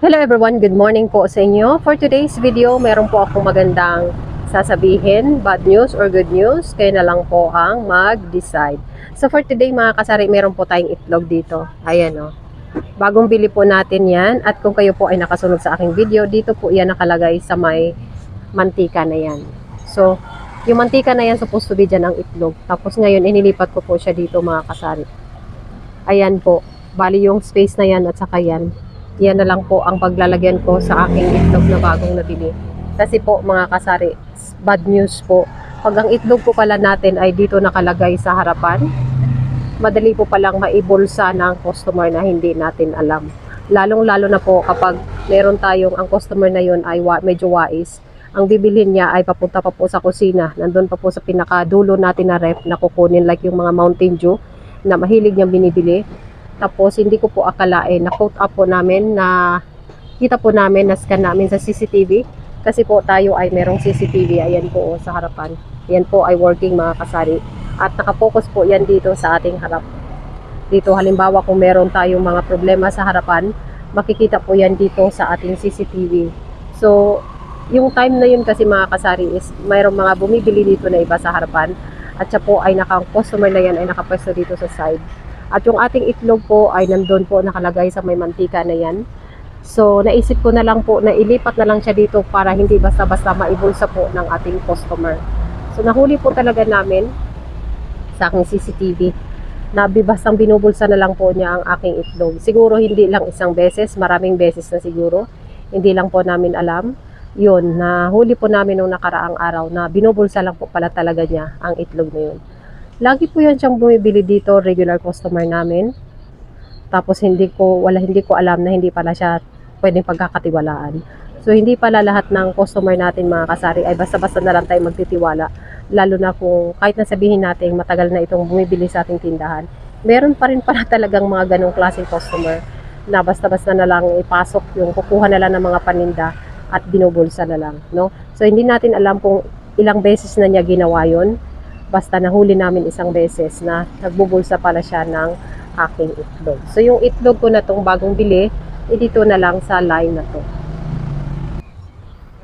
Hello everyone, good morning po sa inyo. For today's video, meron po akong magandang sasabihin, bad news or good news. Kayo na lang po ang mag-decide. So for today mga kasari, meron po tayong itlog dito. Ayan o. Bagong bili po natin yan. At kung kayo po ay nakasunod sa aking video, dito po yan nakalagay sa may mantika na yan. So, yung mantika na yan, supposed to be dyan ang itlog. Tapos ngayon, inilipat ko po siya dito mga kasari. Ayan po. Bali yung space na yan at saka yan yan na lang po ang paglalagyan ko sa aking itlog na bagong nabili. Kasi po mga kasari, bad news po. Pag ang itlog po pala natin ay dito nakalagay sa harapan, madali po palang maibulsa ng customer na hindi natin alam. Lalong-lalo na po kapag meron tayong ang customer na yun ay medyo wais. Ang bibilhin niya ay papunta pa po sa kusina. Nandun pa po sa pinakadulo natin na ref na kukunin like yung mga Mountain Dew na mahilig niyang binibili. Tapos hindi ko po akalain na quote up po namin na kita po namin na scan namin sa CCTV kasi po tayo ay merong CCTV ayan po oh, sa harapan. Yan po ay working mga kasari at nakapokus po yan dito sa ating harap. Dito halimbawa kung meron tayong mga problema sa harapan, makikita po yan dito sa ating CCTV. So, yung time na yun kasi mga kasari is mayroong mga bumibili dito na iba sa harapan at siya po ay naka customer na yan ay nakapwesto dito sa side. At yung ating itlog po ay nandun po nakalagay sa may mantika na yan. So, naisip ko na lang po na ilipat na lang siya dito para hindi basta-basta maibulsa po ng ating customer. So, nahuli po talaga namin sa aking CCTV na bibastang binubulsa na lang po niya ang aking itlog. Siguro hindi lang isang beses, maraming beses na siguro. Hindi lang po namin alam. Yun, nahuli po namin nung nakaraang araw na binubulsa lang po pala talaga niya ang itlog na yun. Lagi po yan siyang bumibili dito, regular customer namin. Tapos hindi ko, wala hindi ko alam na hindi pala siya pwedeng pagkakatiwalaan. So hindi pala lahat ng customer natin mga kasari ay basta-basta na lang tayo magtitiwala. Lalo na kung kahit na sabihin natin matagal na itong bumibili sa ating tindahan. Meron pa rin pala talagang mga ganong klaseng customer na basta-basta na lang ipasok yung kukuha na lang ng mga paninda at binubulsa na lang. No? So hindi natin alam kung ilang beses na niya ginawa yon basta nahuli namin isang beses na nagbubulsa pala siya ng aking itlog. So yung itlog ko na tong bagong bili, dito na lang sa line na to.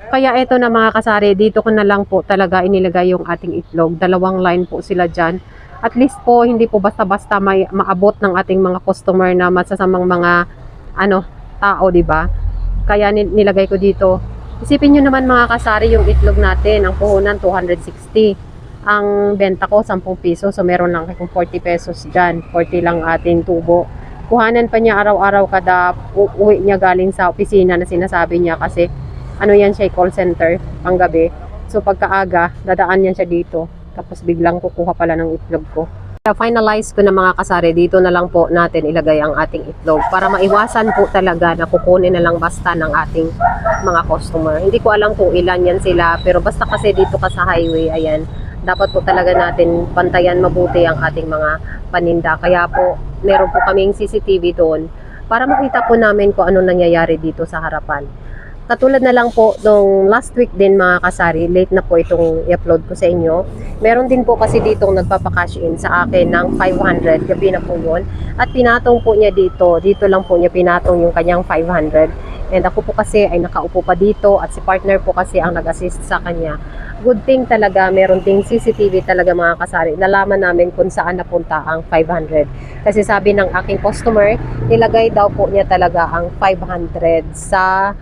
Kaya ito na mga kasari, dito ko na lang po talaga inilagay yung ating itlog. Dalawang line po sila dyan. At least po, hindi po basta-basta may maabot ng ating mga customer na masasamang mga ano, tao, di ba? Kaya ni- nilagay ko dito. Isipin nyo naman mga kasari yung itlog natin, ang puhunan 260 ang benta ko 10 piso. So meron lang akong 40 pesos dyan. 40 lang ating tubo. Kuhanan pa niya araw-araw kada uwi niya galing sa opisina na sinasabi niya kasi ano yan siya call center panggabi. So pagkaaga dadaan yan siya dito. Tapos biglang kukuha pala ng itlog ko. Finalize ko na mga kasari dito na lang po natin ilagay ang ating itlog para maiwasan po talaga na kukunin na lang basta ng ating mga customer. Hindi ko alam kung ilan yan sila pero basta kasi dito ka sa highway ayan dapat po talaga natin pantayan mabuti ang ating mga paninda. Kaya po, meron po kaming CCTV doon para makita po namin kung ano nangyayari dito sa harapan. Katulad na lang po nung last week din mga kasari, late na po itong i-upload ko sa inyo. Meron din po kasi ditong nagpapakash in sa akin ng 500, gabi na po yun. At pinatong po niya dito, dito lang po niya pinatong yung kanyang 500. And ako po kasi ay nakaupo pa dito at si partner po kasi ang nag-assist sa kanya. Good thing talaga, meron ding CCTV talaga mga kasari. Nalaman namin kung saan napunta ang 500. Kasi sabi ng aking customer, nilagay daw po niya talaga ang 500 sa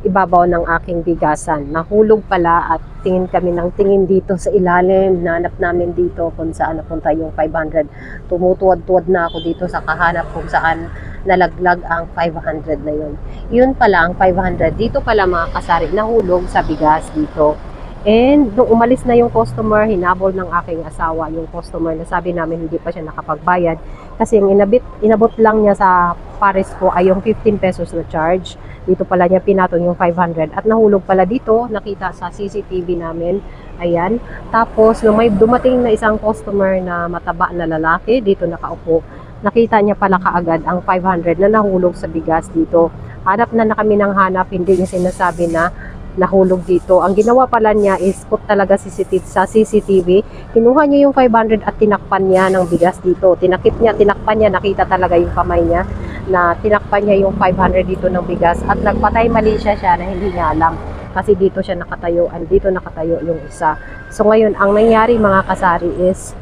ibabaw ng aking bigasan. Nahulog pala at tingin kami ng tingin dito sa ilalim. Nanap namin dito kung saan napunta yung 500. Tumutuwad-tuwad na ako dito sa kahanap kung saan nalaglag ang 500 na yun. Yun pala ang 500. Dito pala mga kasari, nahulog sa bigas dito. And nung umalis na yung customer, hinabol ng aking asawa yung customer na sabi namin hindi pa siya nakapagbayad. Kasi yung inabit, inabot lang niya sa Paris ko ay yung 15 pesos na charge. Dito pala niya pinatong yung 500 at nahulog pala dito, nakita sa CCTV namin. Ayan. Tapos, nung may dumating na isang customer na mataba na lalaki, dito nakaupo, nakita niya pala kaagad ang 500 na nahulog sa bigas dito. Hanap na na kami ng hanap, hindi niya sinasabi na nahulog dito. Ang ginawa pala niya is put talaga CCTV, sa CCTV. Kinuha niya yung 500 at tinakpan niya ng bigas dito. Tinakip niya, tinakpan niya, nakita talaga yung kamay niya na tinakpan niya yung 500 dito ng bigas at nagpatay mali siya siya na hindi niya alam kasi dito siya nakatayo and dito nakatayo yung isa. So ngayon, ang nangyari mga kasari is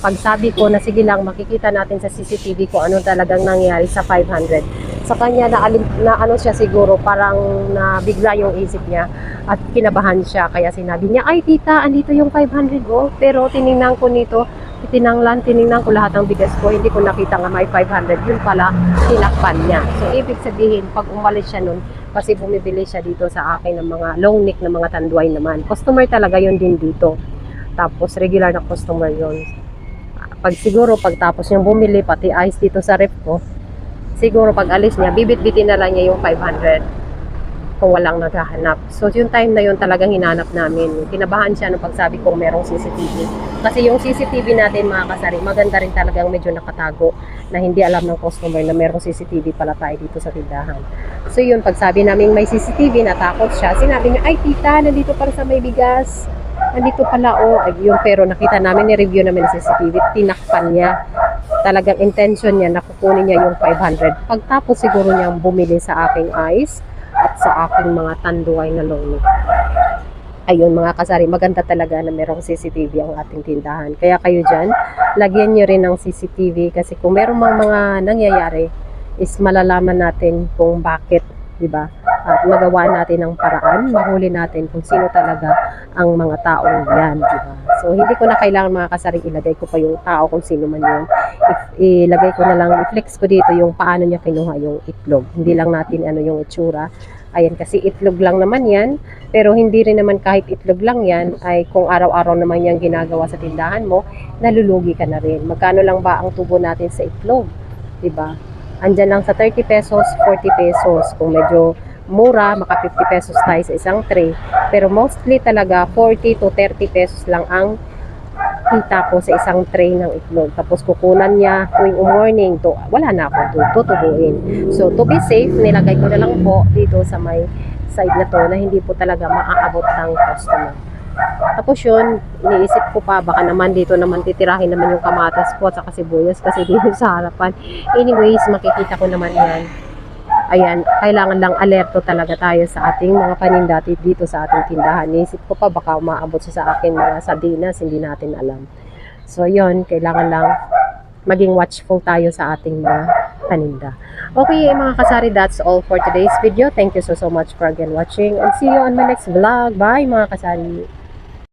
pag sabi ko na sige lang makikita natin sa CCTV kung ano talagang nangyari sa 500. Sa kanya na, na ano siya siguro parang nabigla yung isip niya at kinabahan siya. Kaya sinabi niya ay tita andito yung 500 oh. Pero tiningnan ko nito tinanglan tiningnan ko lahat ng bigas ko. Hindi ko nakita nga may 500 yun pala tinakpan niya. So ibig sabihin pag umalis siya nun kasi bumibili siya dito sa akin ng mga long neck na mga tanduay naman. Customer talaga yun din dito. Tapos regular na customer yun. Pag siguro pagtapos niyang bumili pati ice dito sa rep ko siguro pag alis niya bibit-bitin na lang niya yung 500 kung walang naghahanap. So, yung time na yun talagang hinanap namin. Kinabahan siya nung pagsabi kong merong CCTV. Kasi yung CCTV natin mga kasari, maganda rin talagang medyo nakatago na hindi alam ng customer na merong CCTV pala tayo dito sa tindahan. So, yun, pagsabi namin may CCTV, natakot siya. Sinabi niya, ay tita, nandito para sa may bigas. Nandito pala, oh. Ay, yun, pero nakita namin, ni-review namin ng CCTV, tinakpan niya talagang intention niya na kukunin niya yung 500. Pagtapos siguro niyang bumili sa aking ice at sa aking mga tanduay na lolo. Ayun mga kasari, maganda talaga na merong CCTV ang ating tindahan. Kaya kayo dyan, lagyan nyo rin ng CCTV kasi kung merong mga, mga nangyayari is malalaman natin kung bakit, di ba? At magawa natin ng paraan, mahuli natin kung sino talaga ang mga taong yan, di ba? So, hindi ko na kailangan mga kasari ilagay ko pa yung tao kung sino man yun. If, ilagay ko na lang, i-flex ko dito yung paano niya kinuha yung itlog. Hindi lang natin ano yung itsura. Ayan, kasi itlog lang naman yan. Pero hindi rin naman kahit itlog lang yan, ay kung araw-araw naman yung ginagawa sa tindahan mo, nalulugi ka na rin. Magkano lang ba ang tubo natin sa itlog? 'Di ba? Andyan lang sa 30 pesos, 40 pesos. Kung medyo mura, maka 50 pesos tayo sa isang tray. Pero mostly talaga 40 to 30 pesos lang ang kita ko sa isang tray ng itlog. Tapos kukunan niya tuwing morning to wala na ako to tutubuin. So to be safe, nilagay ko na lang po dito sa may side na to na hindi po talaga maaabot ng customer. Tapos yun, iniisip ko pa, baka naman dito naman titirahin naman yung kamatas ko at saka sibuyas kasi dito sa harapan. Anyways, makikita ko naman yan. Ayan, kailangan lang alerto talaga tayo sa ating mga panindati dito sa ating tindahan. Iniisip ko pa, baka umaabot siya sa akin mga sardinas, hindi natin alam. So yun, kailangan lang maging watchful tayo sa ating mga paninda. Okay, mga kasari, that's all for today's video. Thank you so, so much for again watching and see you on my next vlog. Bye, mga kasari!